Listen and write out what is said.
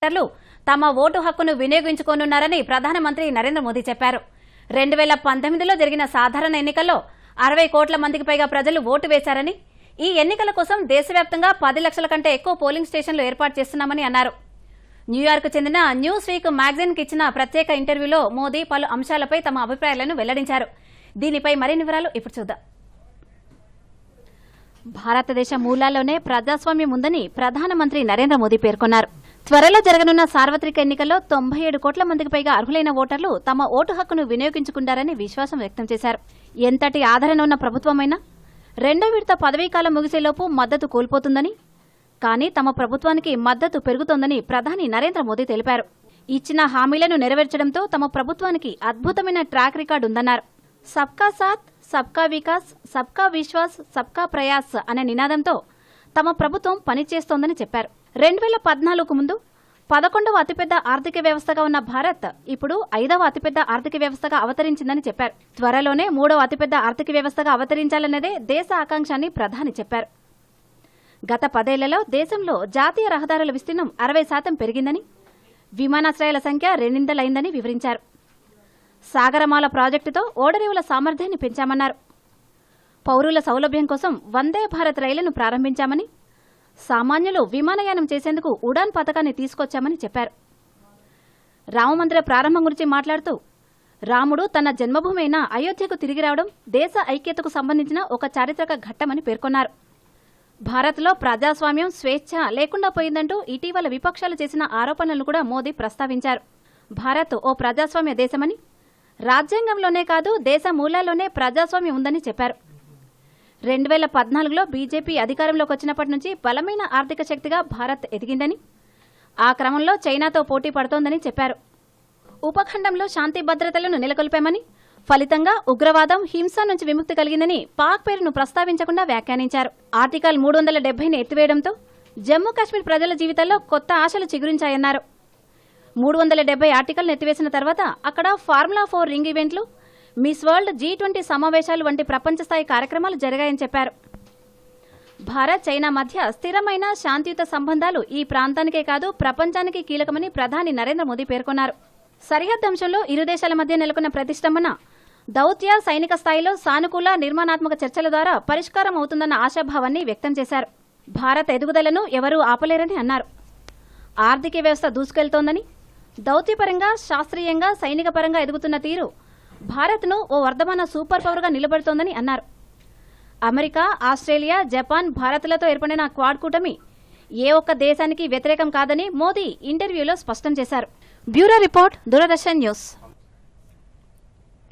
ఓటర్లు తమ ఓటు హక్కును వినియోగించుకోనున్నారని ప్రధానమంత్రి నరేంద్ర మోదీ చెప్పారు. రెండు వేల పంతొమ్మిదిలో జరిగిన సాధారణ ఎన్నికల్లో అరవై కోట్ల మందికి పైగా ప్రజలు ఓటు వేశారని ఈ ఎన్నికల కోసం దేశవ్యాప్తంగా పది లక్షల కంటే ఎక్కువ పోలింగ్ స్టేషన్లు ఏర్పాటు చేస్తున్నామని అన్నారు. న్యూయార్క్ చెందిన న్యూస్ వీక్ మ్యాగజైన్కి ఇచ్చిన ప్రత్యేక ఇంటర్వ్యూలో మోదీ పలు అంశాలపై తమ అభిప్రాయాలను వెల్లడించారు. దీనిపై మరిన్ని వివరాలు ఇప్పుడు చూద్దాం. భారతదేశ మూలాల్లోనే ప్రజాస్వామ్యం ఉందని ప్రధానమంత్రి నరేంద్ర మోదీ పేర్కొన్నారు. త్వరలో జరగనున్న సార్వత్రిక ఎన్నికల్లో తొంభై ఏడు కోట్ల మందికి పైగా అర్హులైన ఓటర్లు తమ ఓటు హక్కును వినియోగించుకుంటారని విశ్వాసం వ్యక్తం చేశారు. ఎంతటి ఆదరణ ఉన్న ప్రభుత్వమైనా? రెండో విడత పదవీకాలం ముగిసేలోపు మద్దతు కోల్పోతుందని కానీ తమ ప్రభుత్వానికి మద్దతు పెరుగుతోందని ప్రధాని నరేంద్ర మోదీ తెలిపారు. ఇచ్చిన హామీలను నెరవేర్చడంతో తమ ప్రభుత్వానికి అద్భుతమైన ట్రాక్ రికార్డు ఉందన్నారు. సబ్కా సాత్ సబ్కా వికాస్ సబ్కా విశ్వాస్ సబ్కా ప్రయాస్ అనే నినాదంతో తమ ప్రభుత్వం పనిచేస్తోందని చెప్పారు. రెండు వేల పద్నాలుగుకు ముందు పదకొండవ అతిపెద్ద ఆర్థిక వ్యవస్థగా ఉన్న భారత్ ఇప్పుడు ఐదవ అతిపెద్ద ఆర్థిక వ్యవస్థగా అవతరించిందని చెప్పారు. త్వరలోనే మూడవ అతిపెద్ద ఆర్థిక వ్యవస్థగా అవతరించాలన్నదే దేశ ఆకాంక్ష అని ప్రధాని చెప్పారు. గత పదేళ్ళలో దేశంలో జాతీయ రహదారుల విస్తీర్ణం అరవై శాతం పెరిగిందని విమానాశ్రయాల సంఖ్య రెండింతలైందని వివరించారు. సాగరమాల ప్రాజెక్టుతో ఓడరేవుల సామర్థ్యాన్ని పెంచామన్నారు. పౌరుల సౌలభ్యం కోసం వందే భారత్ రైళ్ళను ప్రారంభించామని సామాన్యులు విమానయానం చేసేందుకు ఉడాన్ పథకాన్ని తీసుకొచ్చామని చెప్పారు. రామమందిర ప్రారంభం గురించి మాట్లాడుతూ రాముడు తన జన్మభూమి అయిన అయోధ్యకు తిరిగి రావడం దేశ ఐక్యతకు సంబంధించిన ఒక చారిత్రక ఘట్టమని పేర్కొన్నారు. భారత్లో ప్రజాస్వామ్యం స్వేచ్ఛ లేకుండా పోయిందంటూ ఇటీవల విపక్షాలు చేసిన ఆరోపణలను కూడా మోదీ ప్రస్తావించారు. భారత్ ఓ ప్రజాస్వామ్య దేశమని రాజ్యాంగంలోనే కాదు దేశ మూలాల్లోనే ప్రజాస్వామ్యం ఉందని చెప్పారు. రెండు వేల పద్నాలుగులో బీజేపీ అధికారంలోకి వచ్చినప్పటి నుంచి బలమైన ఆర్థిక శక్తిగా భారత్ ఎదిగిందని ఆ క్రమంలో చైనాతో పోటీ పడుతోందని చెప్పారు. ఉపఖండంలో శాంతి భద్రతలను నెలకొల్పామని ఫలితంగా ఉగ్రవాదం హింస నుంచి విముక్తి కలిగిందని పాక్ పేరును ప్రస్తావించకుండా వ్యాఖ్యానించారు. ఆర్టికల్ మూడు వందల డెబ్బైని ఎత్తివేయడంతో జమ్మూ కాశ్మీర్ ప్రజల జీవితాల్లో కొత్త ఆశలు చిగురించాయన్నారు. మూడు వందల డెబ్బై ఆర్టికల్ను ఎత్తివేసిన తర్వాత అక్కడ ఫార్ములా ఫోర్ రింగ్ ఈవెంట్లు మిస్ వరల్డ్ జీ ట్వంటీ సమావేశాలు వంటి ప్రపంచ స్థాయి కార్యక్రమాలు జరిగాయని చెప్పారు. భారత్ చైనా మధ్య స్థిరమైన శాంతియుత సంబంధాలు ఈ ప్రాంతానికే కాదు ప్రపంచానికి కీలకమని ప్రధాని నరేంద్ర మోదీ పేర్కొన్నారు. సరిహద్దు అంశంలో ఇరు దేశాల మధ్య నెలకొన్న ప్రతిష్టంభన దౌత్య సైనిక స్థాయిలో సానుకూల నిర్మాణాత్మక చర్చల ద్వారా పరిష్కారం అవుతుందన్న ఆశాభావాన్ని వ్యక్తం చేశారు. భారత్ ఎదుగుదలను ఎవరూ ఆపలేరని అన్నారు. ఆర్థిక వ్యవస్థ దూసుకెళ్తోందని దౌత్యపరంగా శాస్త్రీయంగా సైనిక పరంగా ఎదుగుతున్న తీరు భారత్ను ఓ వర్ధమాన సూపర్ పవర్గా నిలబడుతోందని అన్నారు. అమెరికా ఆస్ట్రేలియా జపాన్ భారత్లతో ఏర్పడిన క్వాడ్ కూటమి ఏ ఒక్క దేశానికి వ్యతిరేకం కాదని మోదీ ఇంటర్వ్యూలో స్పష్టం చేశారు. Bureau report Doordarshan news.